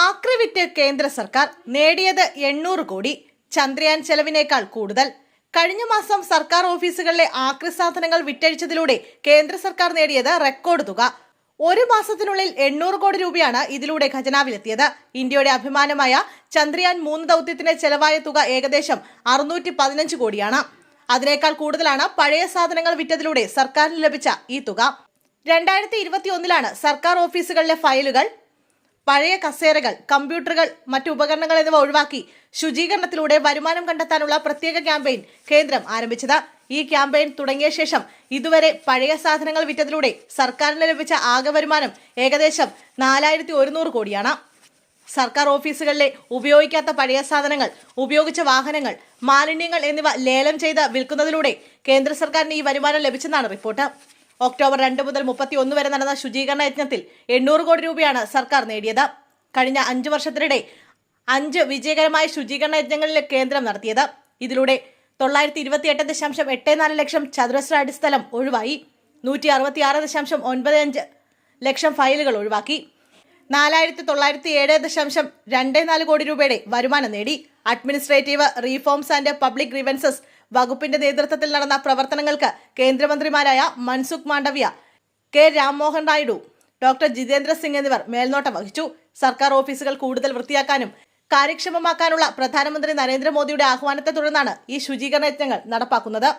ആക്രി വിറ്റ് കേന്ദ്ര സർക്കാർ നേടിയത് എണ്ണൂറ് കോടി ചന്ദ്രയാൻ ചെലവിനേക്കാൾ കൂടുതൽ. കഴിഞ്ഞ മാസം സർക്കാർ ഓഫീസുകളിലെ ആക്രി സാധനങ്ങൾ വിറ്റഴിച്ചതിലൂടെ കേന്ദ്ര സർക്കാർ നേടിയത് റെക്കോർഡ് തുക. ഒരു മാസത്തിനുള്ളിൽ എണ്ണൂറ് കോടി രൂപയാണ് ഇതിലൂടെ ഖജനാവിലെത്തിയത്. ഇന്ത്യയുടെ അഭിമാനമായ ചന്ദ്രയാൻ മൂന്ന് ദൗത്യത്തിന് ചെലവായ തുക ഏകദേശം അറുന്നൂറ്റി പതിനഞ്ച് കോടിയാണ്. അതിനേക്കാൾ കൂടുതലാണ് പഴയ സാധനങ്ങൾ വിറ്റതിലൂടെ സർക്കാരിന് ലഭിച്ച ഈ തുക. രണ്ടായിരത്തി ഇരുപത്തി ഒന്നിലാണ് സർക്കാർ ഓഫീസുകളിലെ ഫയലുകൾ പഴയ കസേരകൾ കമ്പ്യൂട്ടറുകൾ മറ്റു ഉപകരണങ്ങൾ എന്നിവ ഒഴിവാക്കി ശുചീകരണത്തിലൂടെ വരുമാനം കണ്ടെത്താനുള്ള പ്രത്യേക ക്യാമ്പയിൻ കേന്ദ്രം ആരംഭിച്ചത്. ഈ ക്യാമ്പയിൻ തുടങ്ങിയ ശേഷം ഇതുവരെ പഴയ സാധനങ്ങൾ വിറ്റതിലൂടെ സർക്കാരിന് ലഭിച്ച ആകെ വരുമാനം ഏകദേശം നാലായിരത്തി ഒരുന്നൂറ് കോടിയാണ്. സർക്കാർ ഓഫീസുകളിലെ ഉപയോഗിക്കാത്ത പഴയ സാധനങ്ങൾ ഉപയോഗിച്ച വാഹനങ്ങൾ മാലിന്യങ്ങൾ എന്നിവ ലേലം ചെയ്ത് വിൽക്കുന്നതിലൂടെ കേന്ദ്ര സർക്കാരിന് ഈ വരുമാനം ലഭിച്ചെന്നാണ് റിപ്പോർട്ട്. ഒക്ടോബർ രണ്ട് മുതൽ മുപ്പത്തി ഒന്ന് വരെ നടന്ന ശുചീകരണ യജ്ഞത്തിൽ എണ്ണൂറ് കോടി രൂപയാണ് സർക്കാർ നേടിയത്. കഴിഞ്ഞ അഞ്ച് വർഷത്തിനിടെ അഞ്ച് വിജയകരമായ ശുചീകരണ യജ്ഞങ്ങളിൽ കേന്ദ്രം നടത്തിയത്. ഇതിലൂടെ തൊള്ളായിരത്തി ഇരുപത്തി എട്ട് ദശാംശം എട്ട് നാല് ലക്ഷം ചതുരശ്ര അടി സ്ഥലം ഒഴിവായി. നൂറ്റി അറുപത്തി ആറ് ദശാംശം ഒൻപത് അഞ്ച് ലക്ഷം ഫയലുകൾ ഒഴിവാക്കി. നാലായിരത്തി തൊള്ളായിരത്തി ഏഴ് ദശാംശം രണ്ട് നാല് കോടി രൂപയുടെ വരുമാനം നേടി. Administrative reforms and public grievances വകുപ്പിന്റെ നേതൃത്വത്തിൽ നടന്ന പ്രവർത്തനങ്ങൾക്ക് കേന്ദ്രമന്ത്രിമാരായ മൻസുഖ് മാണ്ഡവ്യ കെ രാംമോഹൻ നായിഡു ഡോക്ടർ ജിതേന്ദ്ര സിംഗ് എന്നിവർ മേൽനോട്ടം വഹിച്ചു. സർക്കാർ ഓഫീസുകൾ കൂടുതൽ വൃത്തിയാക്കാനും കാര്യക്ഷമമാക്കാനുള്ള പ്രധാനമന്ത്രി നരേന്ദ്രമോദിയുടെ ആഹ്വാനത്തെ തുടർന്നാണ് ഈ ശുചീകരണ യജ്ഞങ്ങൾ നടപ്പാക്കുന്നത്.